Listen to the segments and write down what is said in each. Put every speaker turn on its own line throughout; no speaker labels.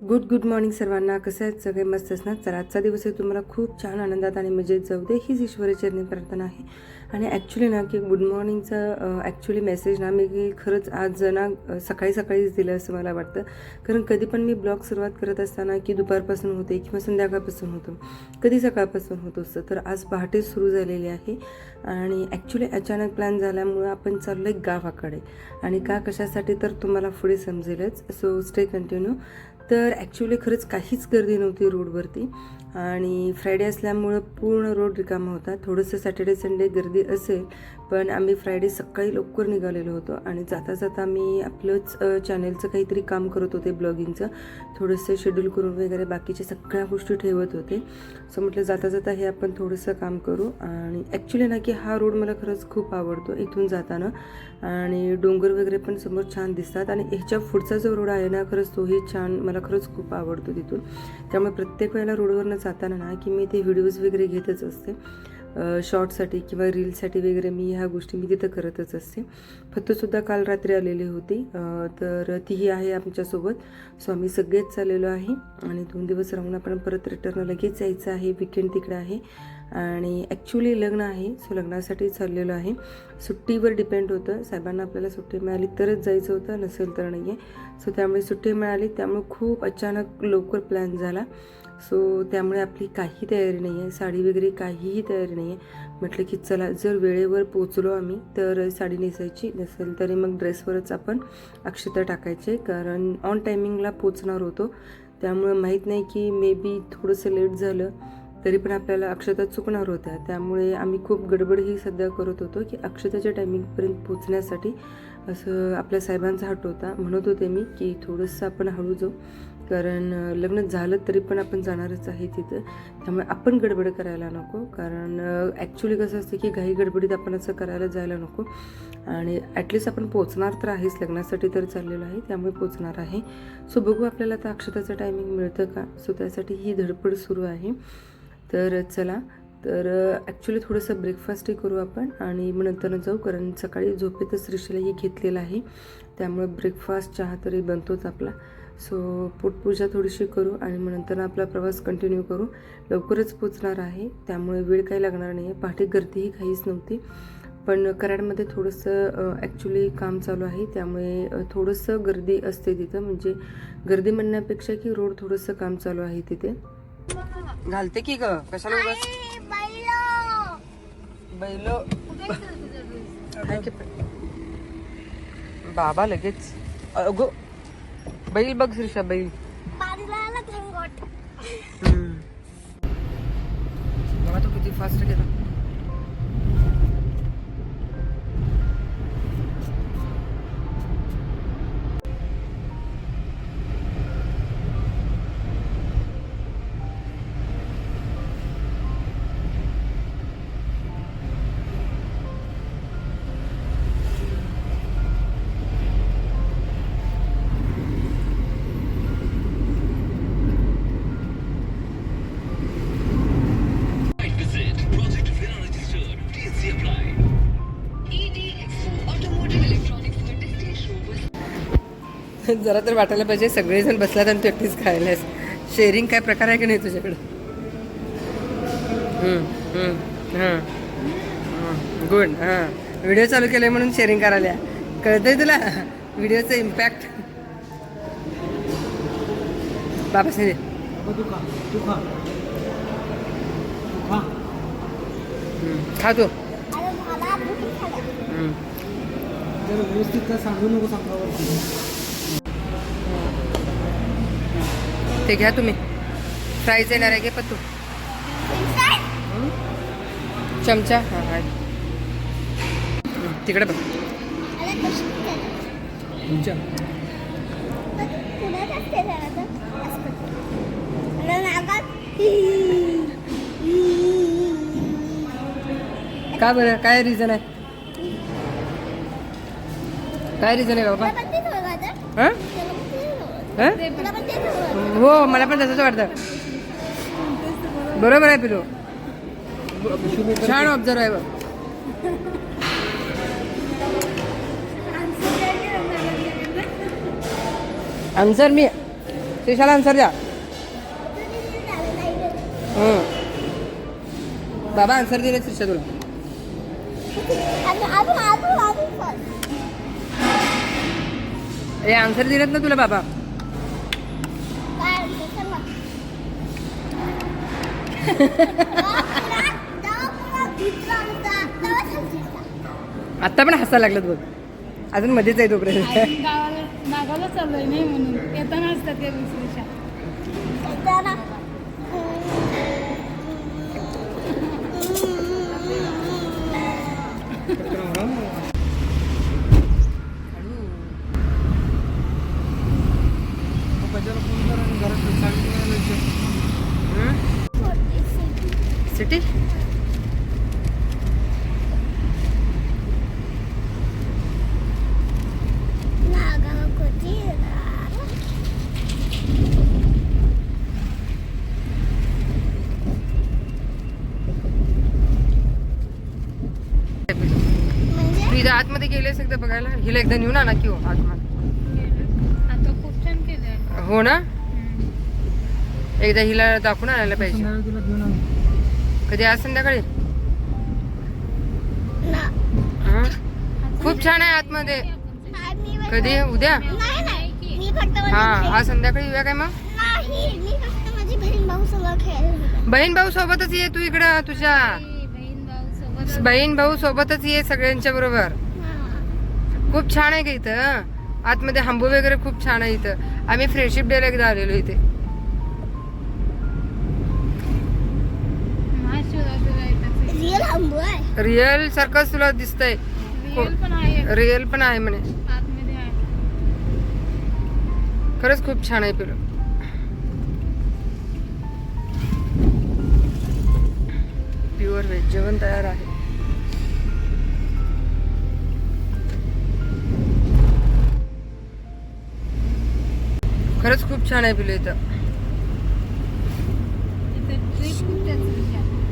Good good morning सर्वांना. कसं आहेत? सगळे मस्त असणार तर आजचा दिवस आहे. तुम्हाला खूप छान आनंदात आणि मजेत जाऊ दे. हीच ईश्वरी चरणी प्रार्थना आहे. आणि ॲक्च्युली ना की गुड मॉर्निंगचा ॲक्च्युली मेसेज ना मी की खरंच आज ना सकाळी सकाळीच दिलं असं मला वाटतं. कारण कधी पण मी ब्लॉग सुरुवात करत असताना की दुपारपासून होते किंवा संध्याकाळपासून होतो कधी सकाळपासून होत असतं. तर आज पहाटे सुरू झालेली आहे. आणि ॲक्च्युली अचानक प्लॅन झाल्यामुळं आपण चाललो आहे गावाकडे. आणि का कशासाठी तर तुम्हाला पुढे समजेलच. सो स्टे कंटिन्यू तर ॲक्च्युली खरंच काहीच गर्दी नव्हती रोडवरती आणि फ्रायडे असल्यामुळं पूर्ण रोड रिकामा होता. थोडंसं सॅटर्डे संडे गर्दी असेल पण आम्ही फ्रायडे सकाळी लवकर निघालेलो होतो आणि जाता जाता मी आपलंच चॅनेलचं काहीतरी काम करत होते ब्लॉगिंगचं थोडंसं शेड्यूल करून वगैरे बाकीच्या सगळ्या गोष्टी ठेवत होते. सो म्हटलं जाता जाता हे आपण थोडंसं काम करू. आणि ॲक्च्युली ना की हा रोड मला खरंच खूप आवडतो इथून जाताना. आणि डोंगर वगैरे पण समोर छान दिसतात आणि ह्याच्या पुढचा जो रोड आहे ना खरंच तोही छान मला खरंच खूप आवडतो तिथून. त्यामुळे प्रत्येक वेळेला रोडवरनं जाताना ना की मी ते व्हिडिओज वगैरे घेतच असते. शॉर्टसाठी किंवा रीलसाठी वगैरे मी ह्या गोष्टी मी तिथं करतच असते. फक्तसुद्धा काल रात्री आलेली होती. तर तीही आहे आमच्यासोबत. सो आम्ही सगळेच चाललेलो आहे. आणि दोन दिवस राहून आपण परत रिटर्न लगेच जायचं आहे. विकेंड तिकडे आहे. आणि ॲक्च्युली लग्न आहे. सो लग्नासाठी चाललेलो आहे. सुट्टीवर डिपेंड होतं. साहेबांना आपल्याला सुट्टी मिळाली तरच जायचं होतं. नसेल तर नाही आहे सो त्यामुळे सुट्टी मिळाली. त्यामुळे खूप अचानक लवकर प्लॅन झाला. सो त्यामुळे आपली काही तयारी नाही आहे साडी वगैरे काहीही तयारी नाही आहे म्हटलं की चला जर वेळेवर पोचलो आम्ही तर साडी नेसायची. नसेल तरी मग ड्रेसवरच आपण अक्षता टाकायचे कारण ऑन टायमिंगला पोचणार होतो. त्यामुळे माहीत नाही की मे बी थोडंसं लेट झालं तरी पण आपल्याला अक्षता चुकणार होत्या. त्यामुळे आम्ही खूप गडबड ही सध्या करत होतो की अक्षताच्या टायमिंगपर्यंत पोचण्यासाठी असं आपल्या साहेबांचा हट होता. म्हणत होते मी की थोडंसं आपण हळू जाऊ. कारण लग्न झालं तरी पण आपण जाणारच आहे तिथं. त्यामुळे आपण गडबड करायला नको. कारण ॲक्च्युली कसं असतं की घाई गडबडीत आपण असं करायला जायला नको. आणि ॲटलिस्ट आपण पोचणार तर आहेच. लग्नासाठी तर चाललेलो आहे. त्यामुळे पोचणार आहे. सो बघू आपल्याला आता अक्षताचं टायमिंग मिळतं का? सो त्यासाठी ही धडपड सुरू आहे. तर चला. तर ॲक्च्युली थोडंसं ब्रेकफास्टही करू आपण आणि मग नंतर जाऊ. कारण सकाळी झोपेतच श्रीशीलाही घेतलेलं आहे. त्यामुळे ब्रेकफास्ट चहा तरी बनतोच आपला. सो पोटपूजा थोडीशी करू आणि मग नंतर आपला प्रवास कंटिन्यू करू. लवकरच पोचणार आहे त्यामुळे वेळ काही लागणार नाही आहे पहाटे गर्दीही काहीच नव्हती. पण कराडमध्ये थोडंसं ॲक्च्युली काम चालू आहे त्यामुळे थोडंसं गर्दी असते तिथं. म्हणजे गर्दी म्हणण्यापेक्षा की रोड थोडंसं काम चालू आहे तिथे. घालते की ग? कशाला बैल. बाबा लगेच. अगो बैल बघ श्रीषा बैल. तो किती फास्ट गेला. जरा तर वाटायला पाहिजे सगळेजण बसल्यात आणि तू एकटीच खायलास शेअरिंग काय प्रकार आहे की नाही तुझ्याकडं? गुड हां व्हिडिओ चालू केले म्हणून शेअरिंग करायला. कळतंय तुला? व्हिडिओचं इम्पॅक्ट बाबासने दे हम्म, खा तू. हम्म. ते घ्या तुम्ही. फ्राईज येणार आहे घे पत्तू. चमचा? हां हां. हं, तिकडे बघ. का बरं? काय रिझन आहे? काय रिझन आहे बाबा? हां? हां? हो मला पण तसंच वाटतं. बरोबर आहे पिलो. छान ऑब्झर्व आहे बघ. आन्सर मी.
त्रिशाला आन्सर द्या. हं. बाबा आन्सर दिले त्रिशा तुला ए आन्सर दिलेत ना तुला बाबा. आत्ता पण हसायला लागलं बघ. अजून मध्येच आहे तोपर्यंत.
अजून गावाला नागावला चाललोय नाही म्हणून. येताना असतात त्या
सिटी तुझ्या आतमध्ये गेलेस एकदा बघायला हिला एकदा नेऊन आणा की हो आतमध्ये.
आता खूप छान केलंय.
हो ना? एकदा हिला दाखवून आणायला पाहिजे. कधी आज संध्याकाळी? हं? खूप छान आहे आतमध्ये. कधी? उद्या? हा आज संध्याकाळी येऊया काय मग?
बहीण भाऊ
सोबतच ये तू इकडं तुझ्या.
बहीण भाऊ सोबत
बहीण भाऊ सोबतच ये सगळ्यांच्या बरोबर. खूप छान आहे का इथं आतमध्ये हांबू वगैरे खूप छान आहे इथं. आम्ही फ्रेंडशिप डेला एकदा आलेलो इथे.
रिअल
सारखंच तुला दिसतंय.
रिअल पण आहे.
रिअल पण आहे म्हणे. खरंच खूप छान आहे पिलं. प्युअर व्हेज जेवण तयार आहे. खरंच खूप छान आहे पिलं इथं.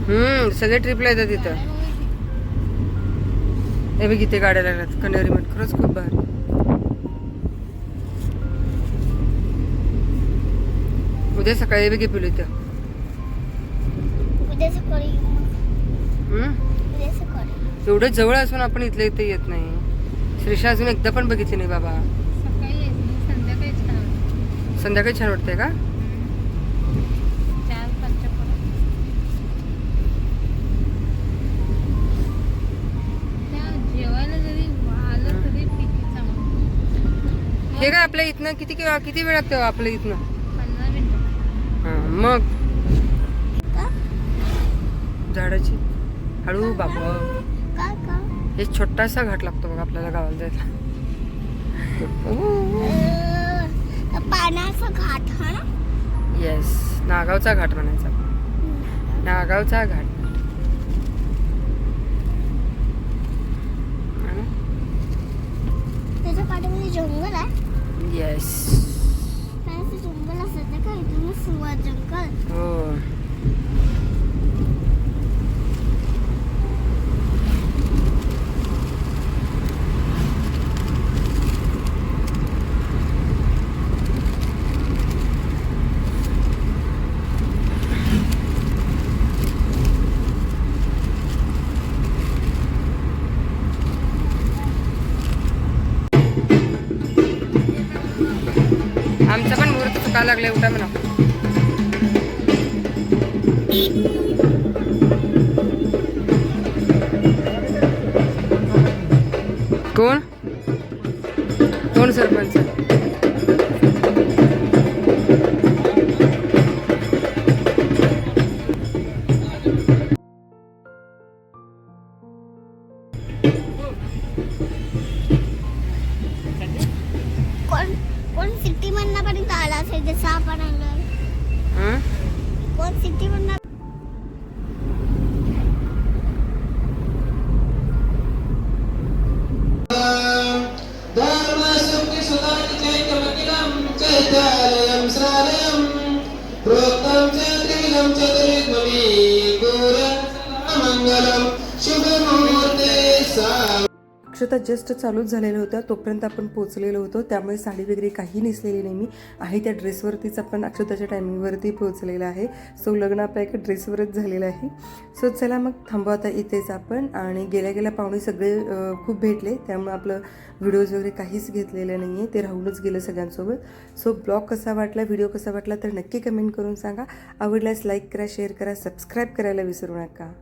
हम्म सगळे ट्रिपला येतात इथं. हे बघ इथे गाड्या लागल्यात. कन्यारी मठ खरंच खूप भारी. उद्या सकाळी बघ पिलू इथं. एवढं जवळ असून आपण इथल्या इथे येत नाही. श्रीषा अजून एकदा पण बघितली नाही बाबा.
सकाळी यायचं संध्याकाळी छान वाटतं.
संध्याकाळी छान वाटतंय का? हे काय आपल्या इथनं किती किंवा किती वेळ लागतो आपल्या इथनं? हा, मग. झाडाची. हळू
का
हे छोटासा घाट लागतो बघ आपल्याला गावाला जायला.
पाण्याचा घाट हा? ना
येस नागावचा घाट म्हणायचा. नागावचा घाट.
त्याच्या पाठीमध्ये जंगल आहे.
येस
पाण्याचं जंगल असतं ते काय तुम्ही सुरुवात जंगल
मुहूर्त चुका लागलाय उठा म्हणा कोण कोण सरपंच
कोण पर्यंत आला असेल जसं आपण
स्वच्छता जस्ट चालूच झालेलं होतं तोपर्यंत आपण पोचलेलो होतो. त्यामुळे साडी वगैरे काही नेसलेली नाही मी. आहे त्या ड्रेसवरतीच आपण अक्षताच्या टायमिंगवरती पोहोचलेलं आहे. सो लग्न आपल्या एका ड्रेसवरच झालेलं आहे. सो चला मग थांबू आता इथेच आपण. आणि गेल्या गेल्या पाहुणे सगळे खूप भेटले. त्यामुळे आपलं व्हिडिओज वगैरे काहीच घेतलेलं नाही आहे ते राहूनच गेलं सगळ्यांसोबत. सो ब्लॉग कसा वाटला व्हिडिओ कसा वाटला तर नक्की कमेंट करून सांगा. आवडल्यास लाईक करा शेअर करा सबस्क्राईब करायला विसरू नका.